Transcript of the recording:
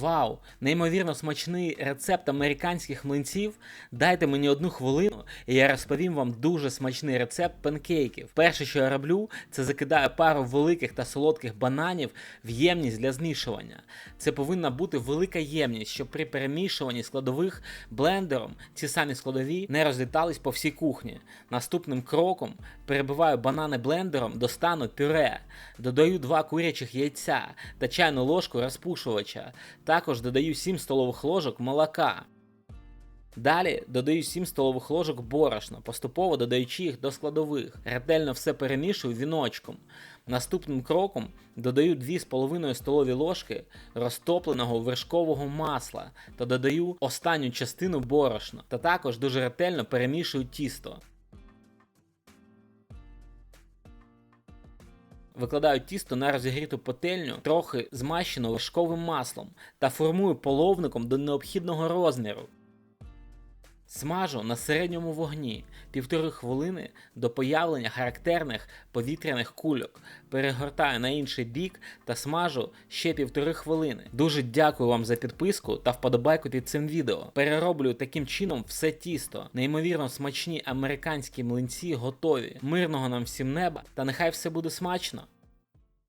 Вау! Неймовірно смачний рецепт американських млинців. Дайте мені одну хвилину, і я розповім вам дуже смачний рецепт панкейків. Перше, що я роблю, це закидаю пару великих та солодких бананів в ємність для змішування. Це повинна бути велика ємність, щоб при перемішуванні складових блендером ці самі складові не розлітались по всій кухні. Наступним кроком перебиваю банани блендером до стану пюре, додаю два курячих яйця та чайну ложку розпушувача. Також додаю 7 столових ложок молока. Далі додаю 7 столових ложок борошна, поступово додаючи їх до складових. Ретельно все перемішую віночком. Наступним кроком додаю 2,5 столові ложки розтопленого вершкового масла та додаю останню частину борошна. Та також дуже ретельно перемішую тісто. Викладаю тісто на розігріту пательню, трохи змащену вершковим маслом та формую половником до необхідного розміру. Смажу на середньому вогні півтори хвилини до появлення характерних повітряних кульок. Перегортаю на інший бік та смажу ще півтори хвилини. Дуже дякую вам за підписку та вподобайку під цим відео. Перероблю таким чином все тісто. Неймовірно смачні американські млинці готові. Мирного нам всім неба та нехай все буде смачно!